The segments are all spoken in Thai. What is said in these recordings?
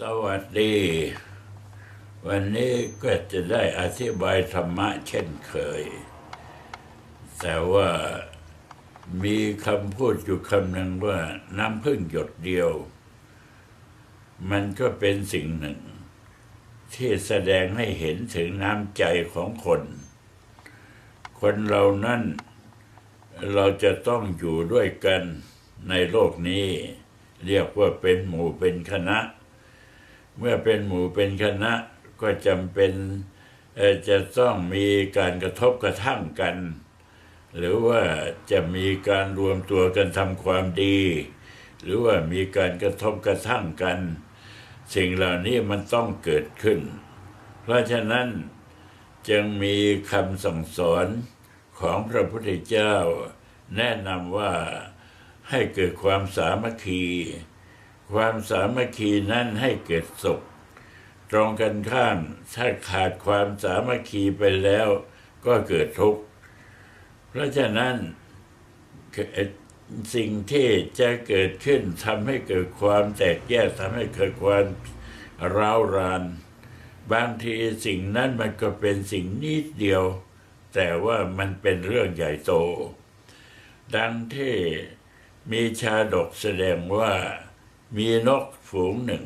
สวัสดี วันนี้ก็จะได้อธิบายธรรมะเช่นเคย แต่ว่ามีคำพูดอยู่คำหนึ่งว่าน้ำพึ่งหยดเดียว มันก็เป็นสิ่งหนึ่ง ที่แสดงให้เห็นถึงน้ำใจของคน คนเรานั้นเราจะต้องอยู่ด้วยกันในโลกนี้ เรียกว่าเป็นหมู่เป็นคณะ เมื่อเป็นหมู่เป็นคณะก็จำเป็นจะต้องมีการกระทบกระทั่งกัน หรือว่าจะมีการรวมตัวกันทำความดี หรือว่ามีการกระทบกระทั่งกัน สิ่งเหล่านี้มันต้องเกิดขึ้น เพราะฉะนั้นจึงมีคำสั่งสอนของพระพุทธเจ้า แนะนำว่าให้เกิดความสามัคคี ความสามัคคีนั้นให้เกิดสุข ตรงกันข้ามถ้าขาดความสามัคคีไปแล้วก็เกิดทุกข์ เพราะฉะนั้นสิ่งที่จะเกิดขึ้นทำให้เกิดความแตกแยกทำให้เกิดความร้าวราน บางทีสิ่งนั้นมันก็เป็นสิ่งนิดเดียว แต่ว่ามันเป็นเรื่องใหญ่โต ดังที่มีชาดกแสดงว่า มีนกฝูงหนึ่ง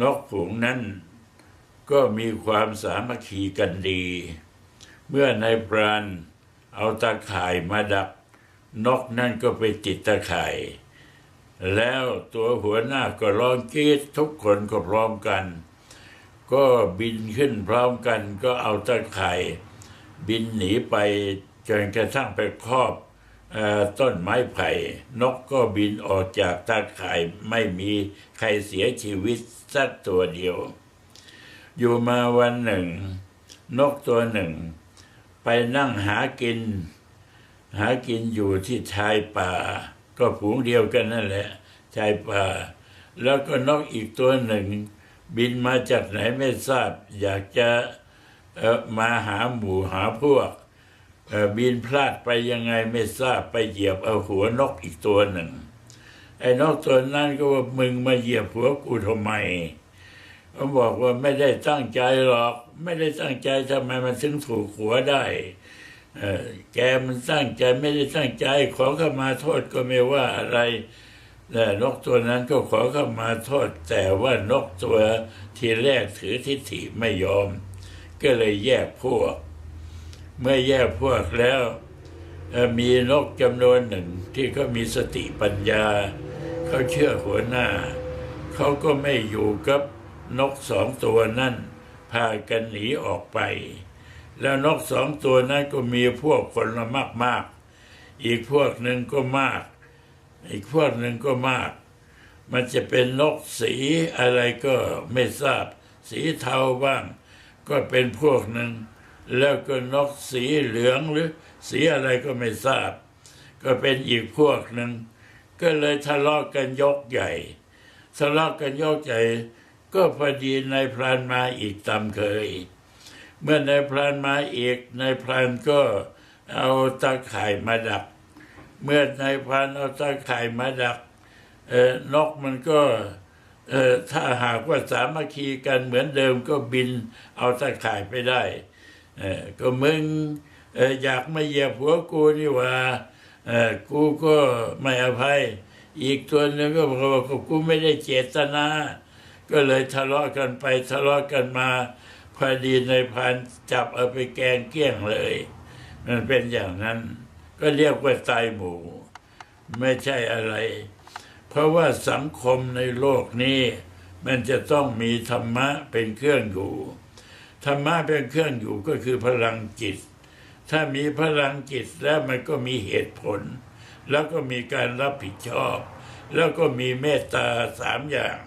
นกฝูงนั้นก็มีความสามัคคีกันดี เมื่อนายพรานเอาตาข่ายมาดัก นกนั่นก็ไปติดตาข่าย แล้วตัวหัวหน้าก็ร้องกรีดทุกคนก็พร้อมกัน ก็บินขึ้นพร้อมกันก็เอาตาข่าย บินหนีไปจนกระทั่งไปครอบ ต้นไม้ไผ่ นกก็บินออกจากตาข่ายไม่มีใครเสียชีวิตสักตัวเดียว อยู่มาวันหนึ่ง นกตัวหนึ่ง ไปนั่งหากิน หากินอยู่ที่ชายป่า ก็ฝูงเดียวกันนั่นแหละ ชายป่า แล้วก็นกอีกตัวหนึ่ง บินมาจากไหนไม่ทราบ อยากจะมาหาหมู่หาพวก บินพลาดไปยังไงไม่ทราบไปเหยียบเอาหัวนกอีกตัวหนึ่ง ไอ้นกตัวนั้นก็ว่ามึงมาเหยียบหัวกูทำไมเขาบอกว่าไม่ได้ตั้งใจหรอก ไม่ได้ตั้งใจทำไมมันถึงถูกหัวได้เอ่อแกมันตั้งใจไม่ได้ตั้งใจ ขอเข้ามาโทษก็ไม่ว่าอะไรแต่นกตัวนั้นก็ขอเข้ามาโทษ แต่ว่านกตัวทีแรกถือทิฏฐิไม่ยอม ก็เลยแยกพวก เมื่อแยกพวกแล้วมีนกจำนวนหนึ่งที่เขามีสติปัญญา เขาเชื่อหัวหน้า เขาก็ไม่อยู่กับนกสองตัวนั่นพากันหนีออกไป แล้วนกสองตัวนั้นก็มีพวกคนละมากมากๆอีกพวกหนึ่งก็มาก อีกพวกหนึ่งก็มาก มันจะเป็นนกสีอะไรก็ไม่ทราบ สีเทาบ้าง ก็เป็นพวกหนึ่ง แล้วก็นกสีเหลืองหรือสีอะไรก็ไม่ทราบ ก็เป็นอีกพวกหนึ่งก็เลยทะเลาะกันยกใหญ่ทะเลาะกันยกใหญ่ก็พอดีนายพรานมาอีกตามเคย เมื่อนายพรานมาอีกนายพรานก็เอาตาข่ายมาดัก เมื่อนายพรานเอาตาข่ายมาดักเอ่อนกมันก็เอ่อถ้าหากว่าสามัคคีกันเหมือนเดิมก็บินเอาตาข่ายไปได้ ก็มึงอยากมาเหยียบหัวกูนี่ว่ากูก็ไม่อภัย อีกตัวหนึงก็บอกว่ากูไม่ได้เจตนา ก็เลยทะเลาะกันไปทะเลาะกันมาพอดีในพันจับเอาไปแกงเกี้ยงเลย มันเป็นอย่างนั้น ก็เรียกว่าตายหมู ไม่ใช่อะไร เพราะว่าสังคมในโลกนี้ มันจะต้องมีธรรมะเป็นเครื่องอยู่ ธรรมะเป็นเครื่องอยู่ก็คือพลังจิต ถ้ามีพลังจิตแล้วมันก็มีเหตุผล แล้วก็มีการรับผิดชอบ แล้วก็มีเมตตาสามอย่าง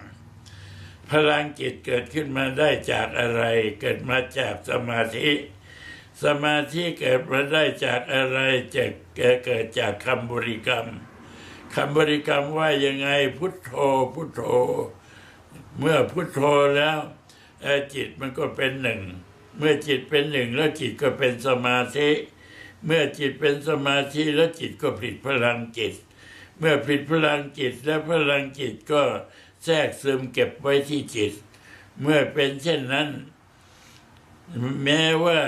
พลังจิตเกิดขึ้นมาได้จากอะไร เกิดมาจากสมาธิ สมาธิเกิดมาได้จากอะไรจะเกิดจากคำบริกรรมคำบริกรรมว่ายังไงพุทโธพุทโธ เมื่อพุทโธแล้ว จิตมันก็เป็นหนึ่ง เมื่อจิตเป็นหนึ่งแล้วจิตก็เป็นสมาธิ เมื่อจิตเป็นสมาธิแล้วจิตก็ผลิตพลังจิต เมื่อผลิตพลังจิตและพลังจิตก็แทรกซึมเก็บไว้ที่จิต เมื่อเป็นเช่นนั้น แม้ว่า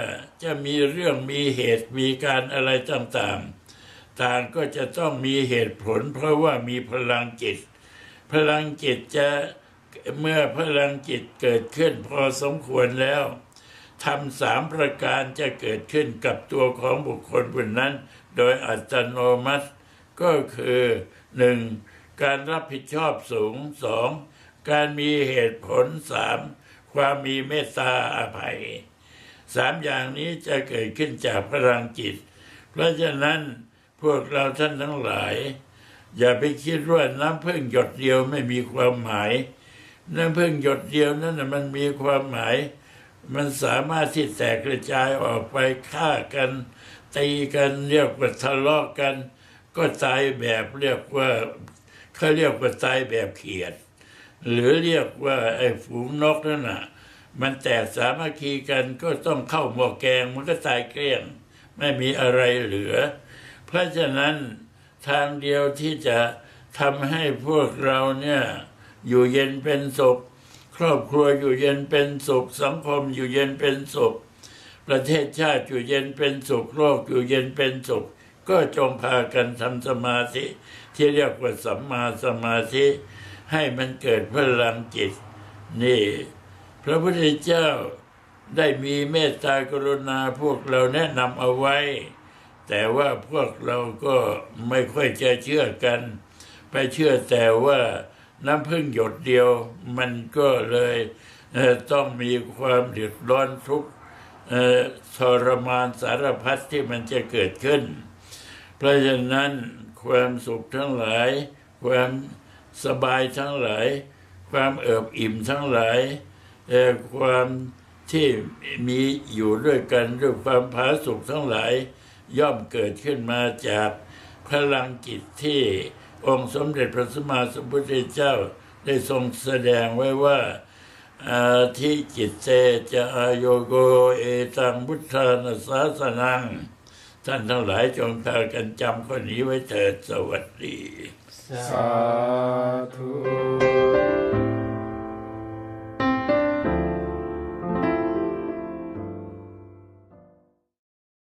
จะมีเรื่องมีเหตุมีการอะไรต่างๆ ต่างก็จะต้องมีเหตุผล เพราะว่ามีพลังจิต พลังจิตจะ เมื่อพลังจิตเกิดขึ้นพอสมควรแล้วทำสามประการจะเกิดขึ้นกับตัวของบุคคลคนนั้น โดยอัตโนมัติ ก็คือหนึ่งการรับผิดชอบสูงสองการมีเหตุผลสามความมีเมตตาอภัยสามอย่างนี้จะเกิดขึ้นจากพลังจิต เพราะฉะนั้นพวกเราท่านทั้งหลาย อย่าไปคิดว่าน้ำพึ่งหยดเดียวไม่มีความหมาย น้ำพึ่งหยดเดียวนั้นนะมันมีความหมาย มันสามารถที่แตกกระจายออกไปฆ่ากัน ตีกันเรียกว่าทะเลาะกัน ก็ตายแบบเรียกว่าเขาเรียกว่าตายแบบเขียด หรือเรียกว่าไอ้ฝูงนกนั่นน่ะมันแตกสามัคคีกันก็ต้องเข้าหม้อแกงมันก็ตายเกลี้ยง ไม่มีอะไรเหลือ เพราะฉะนั้นทางเดียวที่จะทำให้พวกเราเนี่ย อยู่เย็นเป็นสุข ครอบครัวอยู่เย็นเป็นสุข สังคมอยู่เย็นเป็นสุข ประเทศชาติอยู่เย็นเป็นสุข โลกอยู่เย็นเป็นสุข ก็จงพากันทำสมาธิ ที่เรียกว่าสัมมาสมาธิ ให้มันเกิดพลังจิต นี่ พระพุทธเจ้าได้มีเมตตากรุณาพวกเราแนะนำเอาไว้ แต่ว่าพวกเราก็ไม่ค่อยจะเชื่อกัน ไปเชื่อแต่ว่า น้ำพึ่งหยดเดียว มันก็เลยเต้องมีความเดือดร้อนทุกข์ทรมานสารพัดที่มันจะเกิดขึ้น เพราะฉะนั้นความสุขทั้งหลาย ความสบายทั้งหลาย ความเอิบอิ่มทั้งหลายความที่มีอยู่ด้วยกันด้วยความผาสุกทั้งหลาย ย่อมเกิดขึ้นมาจากพลังจิตที่ องค์สมเด็จพระสัมมาสัมพุทธเจ้าได้ทรงแสดงไว้ว่า อาทิจิตเจจะอายโยโกเอตังพุทธานาสาสนัง ท่านทั้งหลายจงพากันจำข้อนี้ไว้เถิดสวัสดี สาธุ